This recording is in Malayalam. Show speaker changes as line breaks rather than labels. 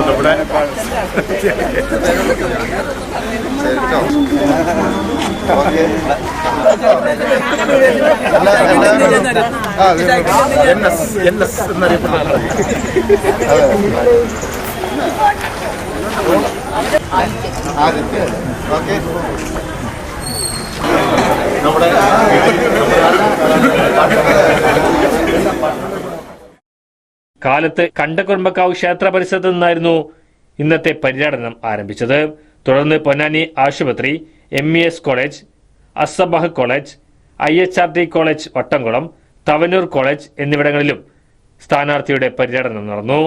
നമ്മുടെ ശരി കാലത്ത് കണ്ടകുറുമ്പക്കാവ് ക്ഷേത്ര പരിസരത്ത് നിന്നായിരുന്നു ഇന്നത്തെ പര്യടനം ആരംഭിച്ചത്. തുടർന്ന് പൊന്നാനി ആശുപത്രി M E S college Asabah college I H R T college Vattamkulam Thavanur college എന്നിവിടങ്ങളിലും സ്ഥാനാർത്ഥിയുടെ പര്യടനം നടന്നു.